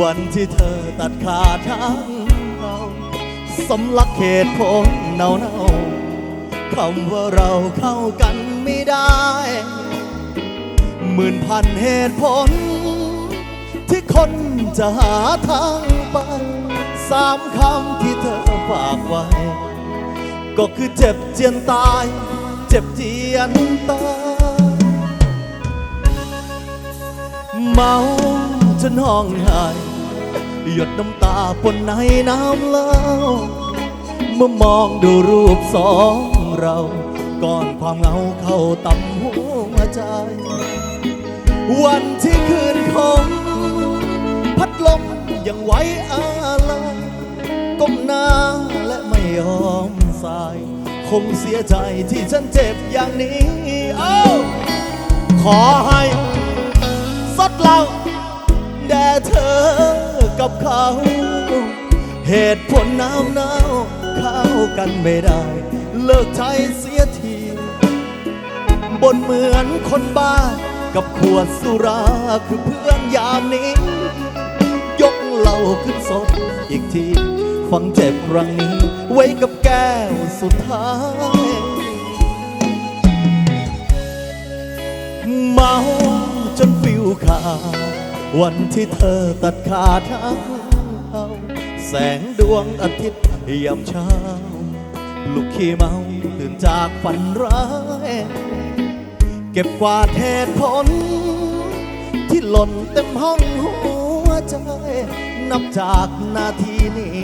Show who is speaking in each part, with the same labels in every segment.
Speaker 1: วันที่เธอตัดขาดทางเราสำลักเหตุผลเนาเนาๆคำว่าเราเข้ากันไม่ได้ หมื่นพันเหตุผล ที่คนจะหาทางไปสามคำที่เธอฝากไว้ ก็คือเจ็บเจียนตาย เจ็บเจียนตายเมา จนห้องไห้หยดน้ำตาปนในน้ำเล่าเมื่อมองดูรูปสองเราก่อนความเหงาเข้าต่ำหัวใจ วันที่คืนคงพัดลมยังไว้อะไรก้มหน้าและไม่ยอมสาย คงเสียใจที่ฉันเจ็บอย่างนี้ เอ้าขอให้สดเรา เธอกับเขา เหตุผลหนาวหนาวเข้ากันไม่ได้ เลิกใช้เสียที บนเหมือนคนบ้า กับขวดสุราคือเพื่อนยามนี้ ยกเหล้าขึ้นศพอีกทีฟังเจ็บครั้งนี้ ไว้กับแก้วสุดท้ายเมาจนฟิวขาด วันที่เธอตัดขาดทางเราแสงดวงอาทิตย์ยามเช้า ลูกขี้เมาตื่นจากฝันร้าย เก็บกวาดเหตุผล ที่หล่นเต็มห้องหัวใจ นับจากนาทีนี้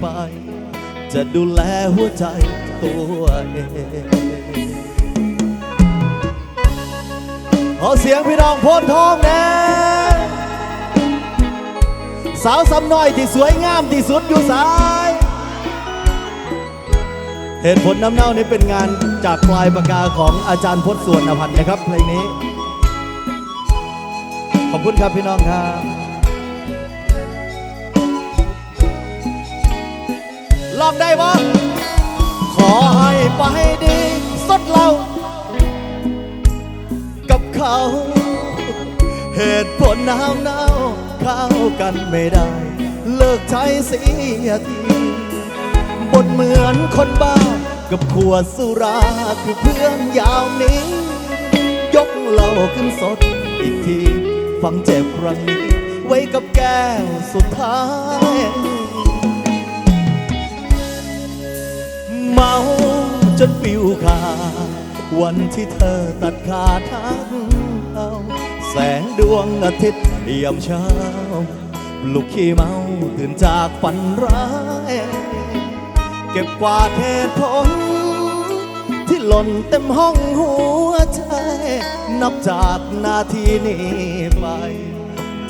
Speaker 1: ไป จะดูแลหัวใจตัวเองขอเสียงพี่น้องโพนทองนะ สาวสำน้อยที่สวยงามที่สุดอยู่สาย เหตุผลน้ำเน่านี้เป็นงานจากปลายปากกาของอาจารย์พจน์สวนอภันธ์นะครับเพลงนี้ ขอบคุณครับพี่น้องครับ ลองได้ปะขอให้ไปดีสดเรา กับเขา เหตุผลนาวหนา เข้ากันไม่ได้ เลิกใช้เสียทีบนเหมือนคนบ้า กับขวดสุราคือเพื่อนยาวนี้ ยกเหล้าขึ้นสดอีกที ฟังเจ็บครั้งนี้ ไว้กับแก้วสุดท้าย เมาจนปิวขาดวันที่เธอตัดขาดทาง สงดวงอาทิตย์ยามเช้า ลูกขี้เมาตื่นจากฝันร้าย เก็บกวาดเหตุผล ที่หล่นเต็มห้องหัวใจ นับจากนาทีนี้ไป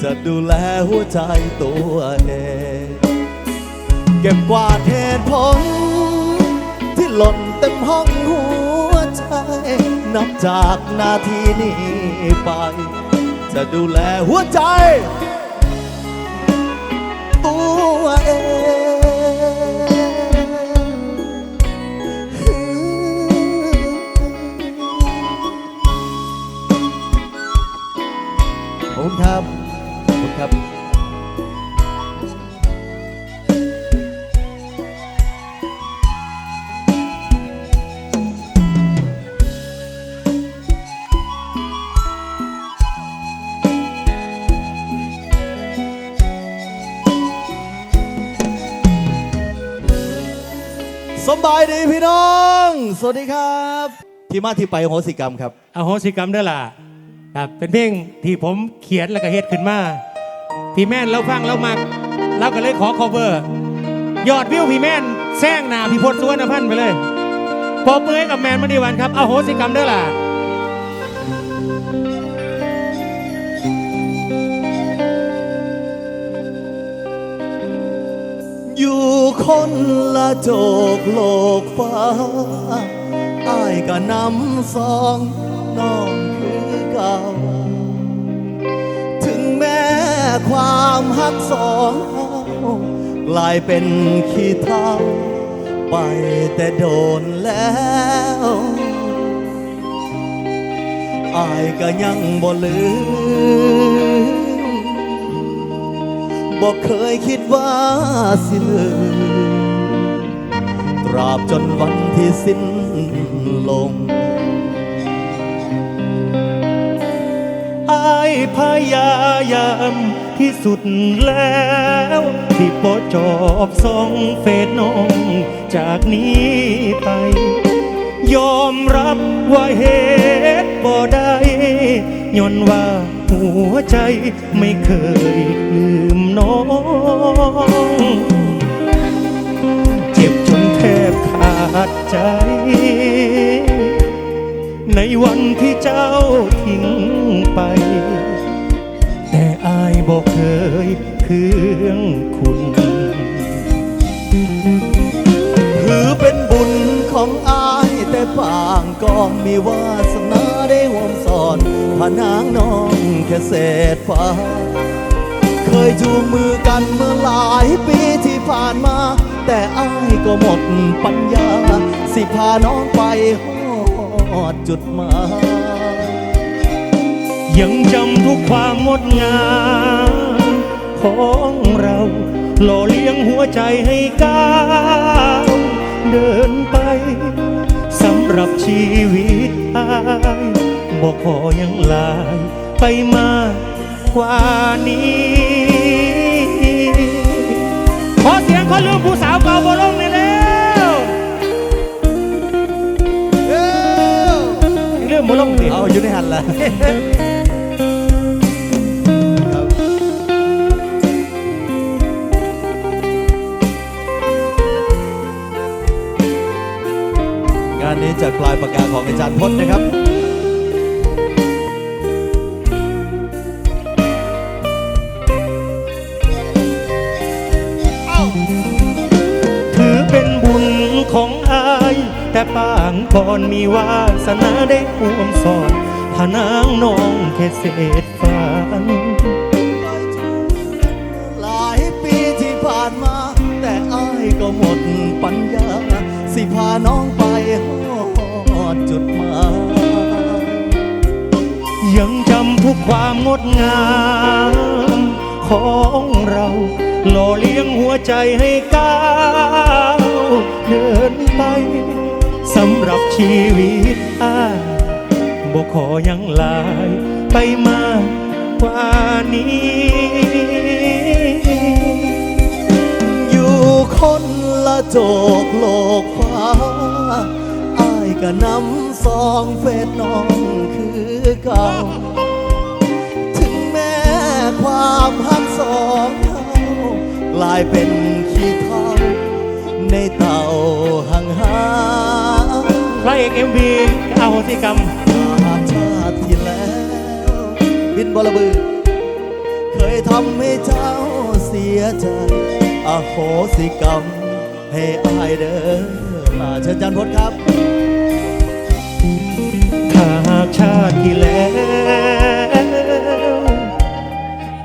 Speaker 1: จะดูแลหัวใจตัวเอง เก็บกวาดเหตุผล ที่หล่นเต็มห้องหัวใจ นับจากนาทีนี้ไป จะดูแลหัวใจ ตัวเองผมครับขอบคุณครับ สบายดีพี่น้อง สวัสดีครับ ที่มาที่ไปของโหสิกรรมครับ
Speaker 2: อโหสิกรรมเด้อล่ะครับเป็นเพลงที่ผมเขียนแล้วก็เฮ็ดขึ้นมา พี่แม่นเราฟังเรามักเราก็เลยขอ cover ยอดวิวพี่แม่นแซงหน้าพี่พศสุวรรณพันธ์ไปเลยปอเมือให้กับแมนมณีวันครับอโหสิกรรมเด้อล่ะ
Speaker 1: อยู่คนละโจกโลกฟ้าอ้ายก็นำสองน้องคือเก่า ถึงแม้ความหักสองกลายเป็นขี้เท่าไปแต่โดนแล้วอายก็ยังบ่ลืม บ่เคยคิดว่าสิลืมตราบจนวันที่สิ้นลง
Speaker 2: อายพยายามที่สุดแล้ว ที่โปจอบส่งเฟซน้องจากนี้ไป ยอมรับว่าเหตุบ่ได้ย้อนว่า วใจไม่เคยลืมน้อง เจ็บจนแทบขาดใจ ในวันที่เจ้าทิ้งไป แต่อายบอกเคยเคืองคุณ
Speaker 1: ถือเป็นบุญของอายแต่ปางก็มีวาสนา ได้ห่วมสอนพานางน้องแค่เศษฟ้า เคยจูงมือกันเมื่อหลายปีที่ผ่านมา แต่อ้ายก็หมดปัญญา สิพาน้องไปหอดจุดหมาย
Speaker 2: ยังจำทุกความงดงามของเราหล่อเลี้ยงหัวใจให้ก้าวเดินไปำหรับชีวิตอายบอกขอยังลายไปมากกว่านี้ ขอเสียงคนลืมผู้สาวเก่าบอลงเลยแล้วเรื่องบอลงดิ
Speaker 1: เอาอยู่ในหันละ จากปลายปากกาของอาจารย์พจน์นะครับ
Speaker 2: ถือเป็นบุญของอาย แต่ปางก่อนมีวาสนาได้ห่วมสอนพนางน้องแค่เศษฝัน
Speaker 1: หลายปีที่ผ่านมา แต่อายก็หมดปัญญา สิพาน้องไปหอด จดหมาย
Speaker 2: ยังจำทุกความงดงามของเรา หล่อเลี้ยงหัวใจให้ก้าวเดินไปสำหรับชีวิตอาบอกขอยังลายไปมากกว่านี้
Speaker 1: อยู่คนละโจกโลกฟ้า ก็นำสองเฟซน้องคือเก่า ถึงแม้ความหักสองเท่ากลายเป็นขี้เท่าในเต่าห่างหา
Speaker 2: พระเอกเอ็มวีเอาสิกรรม
Speaker 1: ชาติชาติที่แล้ว บินบลบือ เคยทำให้เจ้าเสียใจอโหสิกรรม ให้อายเด้อมาเชิญจันพจน์ครับ
Speaker 2: ถ้ากชาติที่แล้ว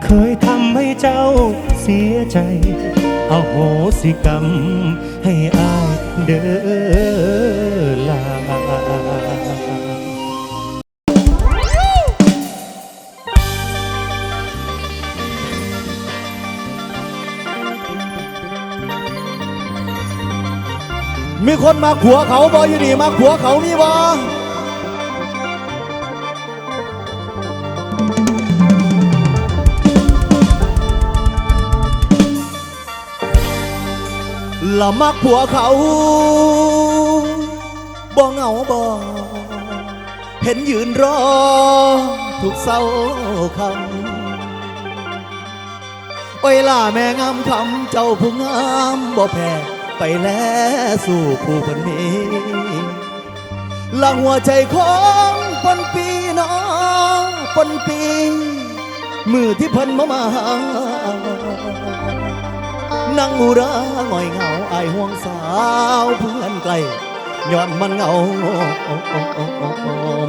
Speaker 2: เคยทำให้เจ้าเสียใจ เอาโหสิกรรมให้อายเด้อลา
Speaker 1: มีคนมาขัวเขาบออยู่นี่มาขัวเขามีบอ ละมักผัวเขาบ่เหงาบ่เห็นยืนรอ ทุกเศร้าคำโอ้ยล่าแม่งามคำเจ้าผู้งามบ่แพ้ไปแล้วสู่ผู้คนนี้หลังหัวใจของปนปีเน้องปนปี มือที่เพิ่นมามา นั่งอุราหงอยเหงาไอห่วงสาวเพื่อนไกลย้อนมันเหงา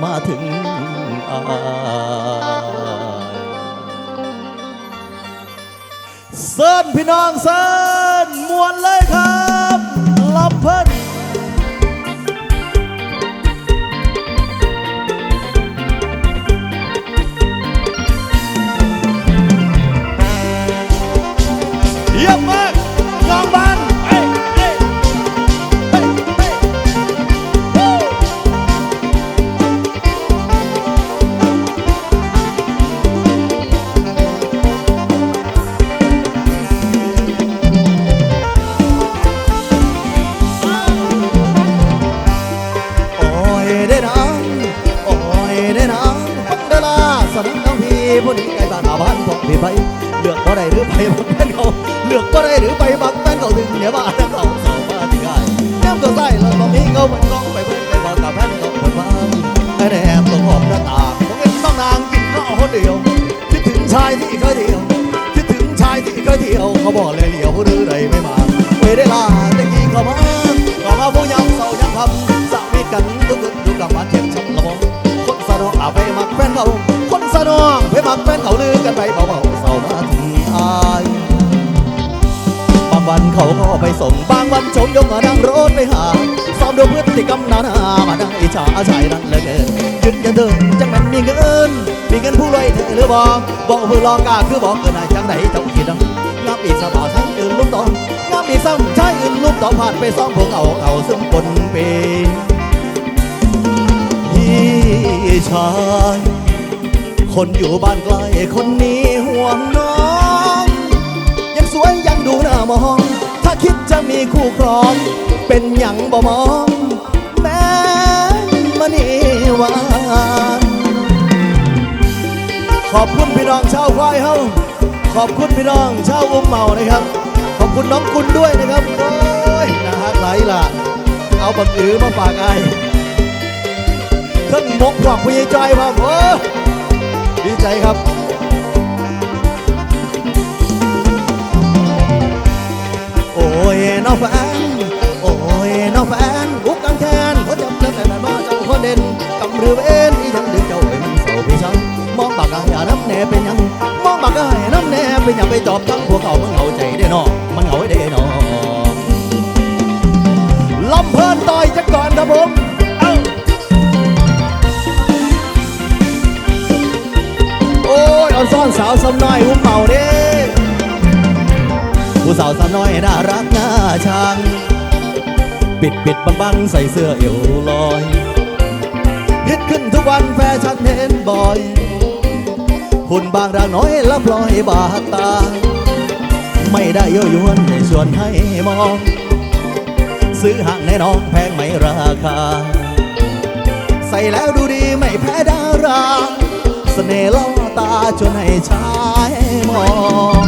Speaker 1: มาถึงอายเซินพี่น้องเซินมวนเลยครับลำเพิ่น ไปเลือกบ่ได้หรือไปบักแฟนเขาเลือกบ่ได้หรือไปบักแฟนเขาถึงเนี่ยบ้านทั้งเขาสองมาที่ง่ายแนมก็ใส่เลยบ่มีเขามันต้องไปเบิ่งไปบอกกับแฟนเขาคนบ้านไอ้แนมต้องออกหน้าต่างผมเห็นต้องนางกินข้าวคนเดียวคิดถึงชายที่เคยเที่ยวคิดถึงชายที่เคยเที่ยวเขาบอกเลยเหลียวหรือใดไม่มาเวลาตะกี้เขามาก็มาผู้ยำเศร้ายำคำ คนสะดอาไปมักแฟนเขาคนสะดอกไปมักแฟนเขาลือกันไปเบาๆเศร้ามาถึงอายบางวันเขาก็ไปส่งบางวันชมยกมานั่งรถไปหาซ้อมดูพฤติกรรมนานามาได้ชาชายนั่นเลยเกินยืนยันเดินจังมันมีเงินมีเงินผู้รวยเธอหรือบอกบอกมือลองกาคือบอกเกินไหนจังไหนเจ้าคิดนะงามอีกสบาวทั้งอื่นลุกตองงามอีกซ้ำใช้อื่นลุกตองผ่านไปซ้อมพวกเขาเขาซึ่งปนเปี ชาย คนอยู่บ้านไกลคนนี้ห่วงน้อง ยังสวยยังดูหน้ามอง ถ้าคิดจะมีคู่ครอง เป็นอย่างบ่มอง แม้มันนี่หวานขอบคุณพี่น้องชาวควายเฮาขอบคุณพี่น้องชาวอุ้มเมานะครับ ขอบคุณน้องกุลด้วยนะครับโอ้ยน่าฮักไหลล่ะ เอาบักอือมาฝากไอ้ เครื่องมกพวกพี่จอยมาโอ้ดีใจครับโอ้ยน้องแฟนโอ้ยน้องแฟนอุกกันแค้นเขาจำเรื่องแต่นั้นว่าเจ้าคนเด่นกำรือเวนที่ยังดึงเจ้าไอ้มันเศร้าพี่ช้ำมองปากกาอย่าน้ำแน่เป็นยังมองปากกาอย่าน้ำแน่เป็นยังไปจอบทั้งพวกเขามันเหงาใจได้นอมันเหงาได้นอลำเพลินต่อยจักก่อนครับผม สาวสำน้อยหุ้มเมาเด้ผู้สาวสาวน้อยน่ารักน่าชัง ปิดปิดบังบังใส่เสื้อเอวลอยฮิตขึ้นทุกวันแฟชั่นเห็นบ่อยหุ่นบางร่างน้อยละพลอยบาตา ไม่ได้ยั่วยวนให้ชวนให้มอง ซื้อห่างแน่นองแพงไหมราคา ใส่แล้วดูดีไม่แพ้ดารา น่ห์ล่อตาจนให้ชายมอง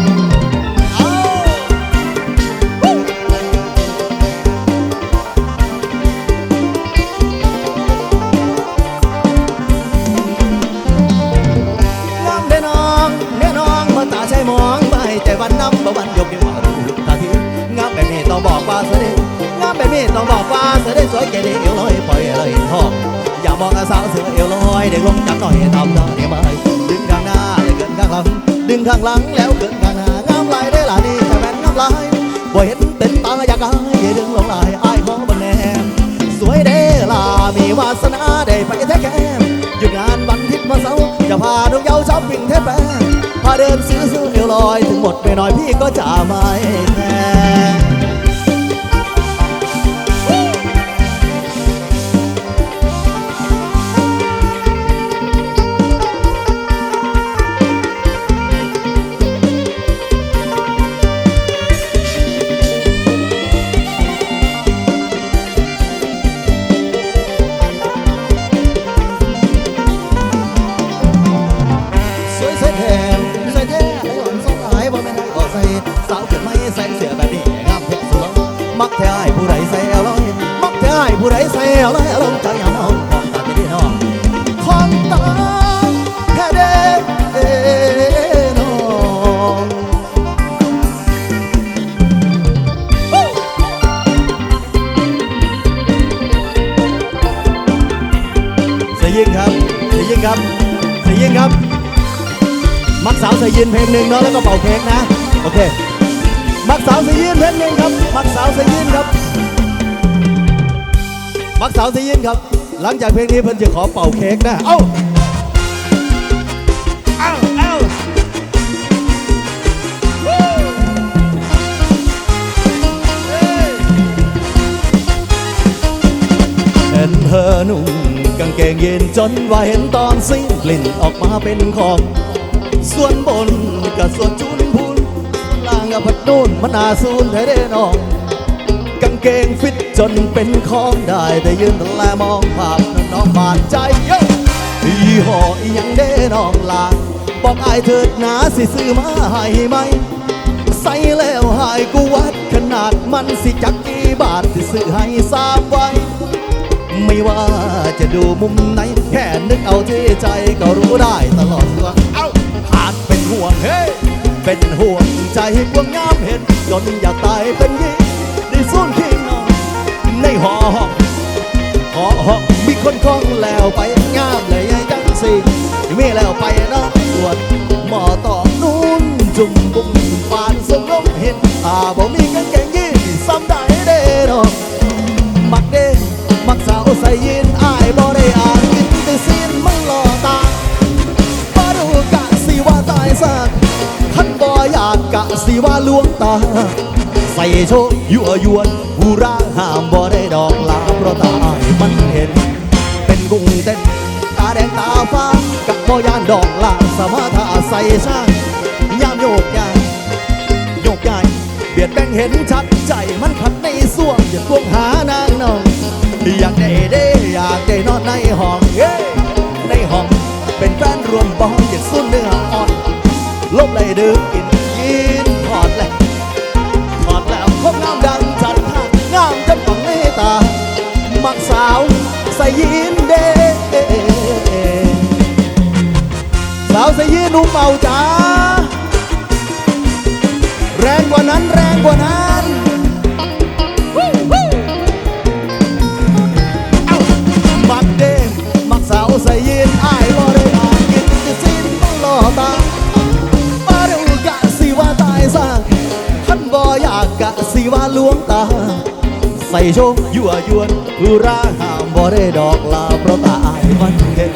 Speaker 1: เอ้าวู้งามเด้อน้องเด้อน้องมาตาใช้มองไปแต่วันน้ำบ่วันยกนิ้วมาดูท่าทีงามแบบนี้ต้องบอกว่าเสด็จงามแบบนี้ต้องบอกว่าเสด็จสวยเก๋ดีเอวลยปล่อยเลยทอง มองสาวเสือเอวลอยเด็กลงจับหน่อยทำหน่อยไม่ดึงข้างหน้าเลยเกินข้างหลัง ดึงข้างหลังแล้วเกินข้างหน้างามลายได้ล่ะนี่จะแม่นงามลายบ่เห็นเต็มตาอยากอายอย่าดึงลงลายอายของบันแนมสวยเด้อล่ะมีวาสนาได้ไปแท้แก้มหยุดงานวันอาทิตย์มาเสาร์จะพาดวงเยาว์ช้อปปิ้งเทปแปงพาเดินซื้อซื้อเอวลอยถึงหมดไปหน่อยพี่ก็จะไม่แค สาวเกิดไม่ใส่เสื้อแบบนี้งามแท้สุดมักแท้ไอ้ผู้ใดใส่เอาลอยมักแท้ไอ้ผู้ใดใส่เอาลอยอาลงใจยามเอาของตาที่ดีน้องของตาแท้เด้เอน้องเสียยิ่งครับเสียยิ่งครับเสียยิ่งครับมักสาวใส่ยืนเพลงหนึ่งเนาะแล้วก็เป่าเค้กนะ โอเค สาวสยืนเพลงหนึ่งครับมักสาวสยืนครับมักสาวสยืนครับ หลังจากเพลงนี้เพิ่นจะขอเป่าเค้กนะเอ้าเอ้าเอ้าเฮ้ยเห็นเธอนุ่งกางเกงยีนจนว่าเห็นตอนซิ่งกลิ่นออกมาเป็นของ ส่วนบนกับส่วนจุน นล่างกับพัดนูนมันอาซูนไทยได้น้องกางเกงฟิตจนเป็นของได้แต่ยืนแลมองภาพน้องบาดใจเยอะยี่ห้ออีหยังเด้น้องลาบบอกอายเถิดหนาสิซื้อมาให้ไหมใส่แล้วหายกูวัดขนาดมันสิจักกี่บาทสิซื้อให้สามไว้ ไม่ว่าจะดูมุมไหน แค่นึกเอาที่ใจก็รู้ได้ตลอดว่าเอ้าขาดเป็นห่วงเฮ้ เป็นห่วงใจกวงงามเห็น จนอยากตายเป็นยิงได้ส่วนขี้นอนในหอห้องหอหอมีคนคล้องแล้วไปงามเลยยังสิมีแล้วไปนาะตรวจหมอตอบนู่นจุ่มบุ้มปานสมลมเห็นอาบ่มี สิว่าลวงตา ใส่โชว์ยั่วยวนหูราห้ามบ่ได้ดอกลาเพราะตามันเห็น เป็นกุ้งเต้น ตาแดงตาฟ้ากับบ่ยานดอกลาสมาธาใส่ช่างยามโยกย้ายโยกย้ายเบียดแบ่งเห็นชัดใจมันขัดในส่วงอย่าทวงหานางนองอยากได้เด้อยากได้นอนในห้องเฮ้ในห้องเป็นแฟนรวมบองอยากสุนเนื้ออ่อนลบเลยดื่มกิน ส่โชคยั่วยวนผู้ราห้ามบ่ได้ดอกลาเพราะตาอายมันเห็น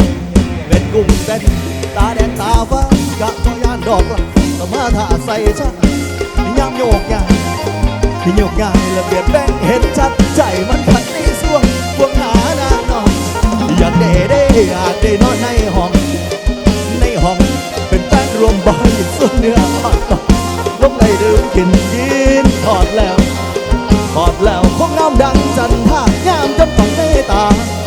Speaker 1: เป็นกุ้งเต้นตาแดงตาฟ้ากะบ่ยานดอกละสมาธาใส่ชะยามโยกยายที่โยกยายละเบียดแบ่งเห็นชัดใจมันขัดในส่วงพวงหานางนอนอยากได้ได้อยากได้นอนในห้องในห้องเป็นแฟนรวมบอยยิสุดเนื้ออ่อนลบเลดื่มกินยินถอดแล้วถอดแล้ว งามดังจันทางามจนต้องเมตตา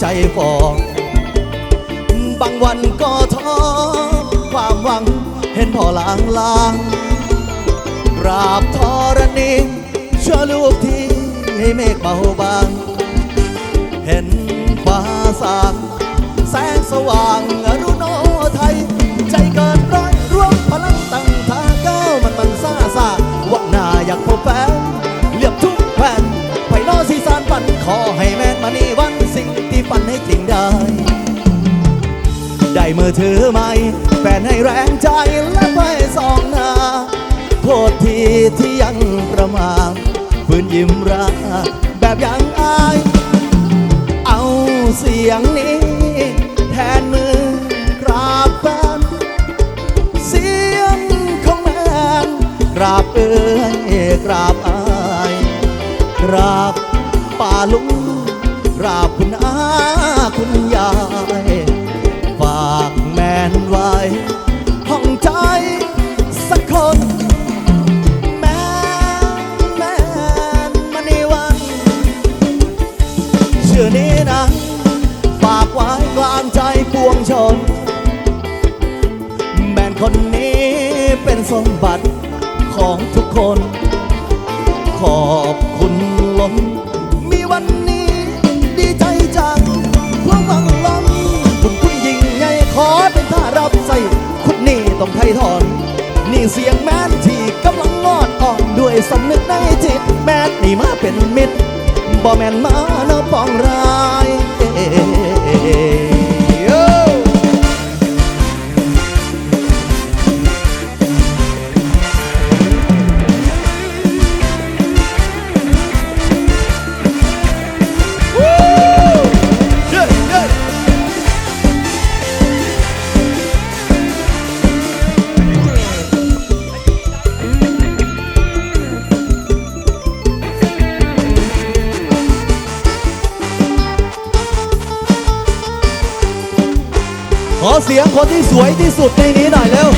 Speaker 1: ใจฟองบางวันก็ท้อความหวังเห็นพ่อลางลางราบทรณีเชื่อลูกที่ให้เมฆเบาบาง เห็นฟ้าสางแสงสว่าง มือถือไหมแฟนให้แรงใจและไปสองหน้าโทษทีที่ยังประมาทฝืนยิ้มรักแบบยังอาย เอาเสียงนี้ แทนมือกราบแฟนเสียงของแมนกราบเอ้ยกราบอายกราบป่าลุงกราบคุณอาคุณยาย เป็นสมบัติของทุกคน ขอบคุณล้นมีวันนี้ดีใจจังความหวังล้นคุณคุณยิ่งใหญ่ขอเป็นท่ารับใส่คุณนี่ต้องไทยทอน นี่เสียงแมนที่กำลังงอดอ่อนด้วยสำนึกในจิต แมนนี่มาเป็นมิตรบ่แมนมาเนาะปองรา ดในนี้หน่อยเร็ว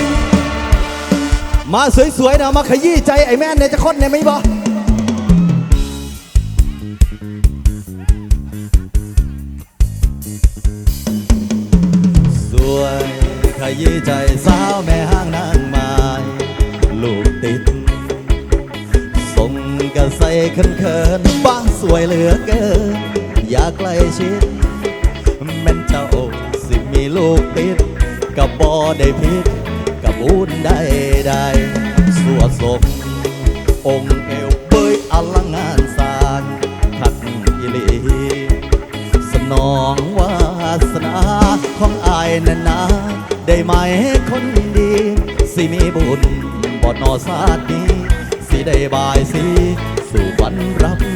Speaker 1: มาสวยๆนะมาขยี้ใจไอ้แม่นเนี่ยจะคดเนี่ยไม่บอกสวยขยี้ใจสาวแม่ห้างนางไม้ลูกติดส่งกระใสเขินเขินๆบ้าสวยเหลือเกิน อยากใกล้ชิดแม่นเจ้าสิมีลูกติด กับบอได้พิษกับอุ่นได้ได้สวดสมองค์เอวเบยอลังงานสารขัดอิลีสนองวาสนาของอายนันนาได้ไหมคนดี สิมีบุญบอดนอสาดนี้ สิได้บายสีสู่วันรับ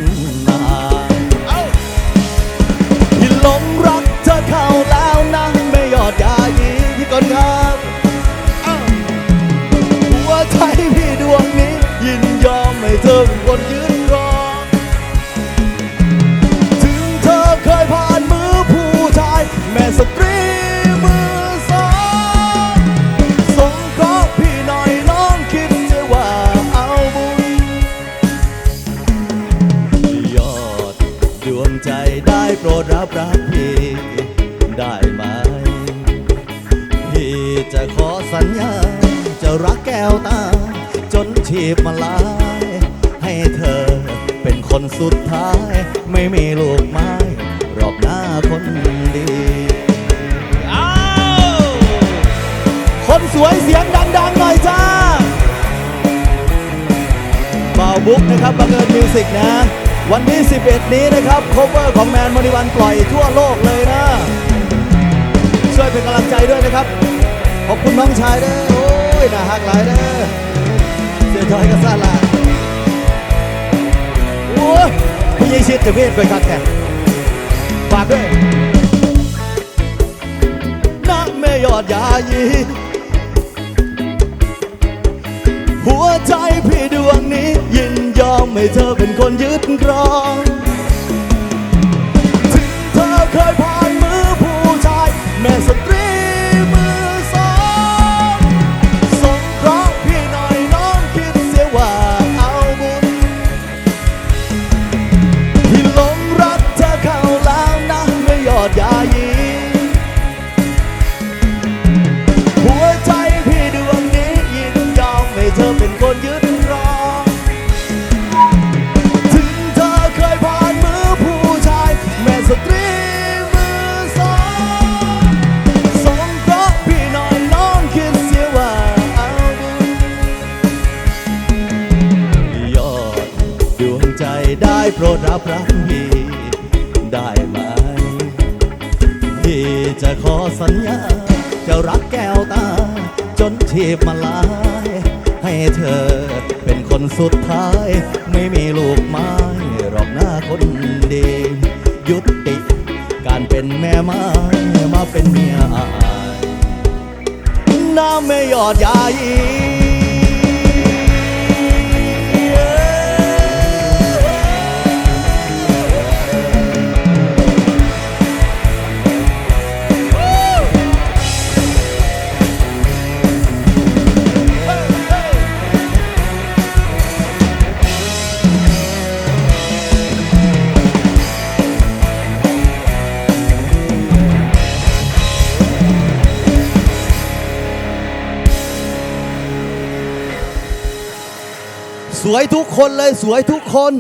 Speaker 1: สวยเสียงดังๆหน่อยจ้าบ่าวบุ๊กนะครับบังเอิญมิวสิกนะ วันที่ 11 นี้นะครับโคเวอร์ของแมนมณีวันปล่อยทั่วโลกเลยนะ ช่วยเป็นกำลังใจด้วยนะครับ ขอบคุณน้องชายเด้อ โอ้ย น่าฮักหลายเด้อ เสียจอยกับซาลาโอ้ยพี่ยิ่งชิดจะเวทไปคักแกฝากด้วยน้ำแม่ยอดยายี หัวใจพี่ดวงนี้ ยินยอมให้เธอเป็นคนยึดครองถึงเธอเคยผ่านมือผู้ชาย แม่สตรี เป็นคนสุดท้าย ไม่มีลูกไม้รอบหน้าคนดียุติการเป็นแม่ไม้มาเป็นเมียอายน้ำไม่ยอดยายี สวยทุกคนเลยสวยทุกคน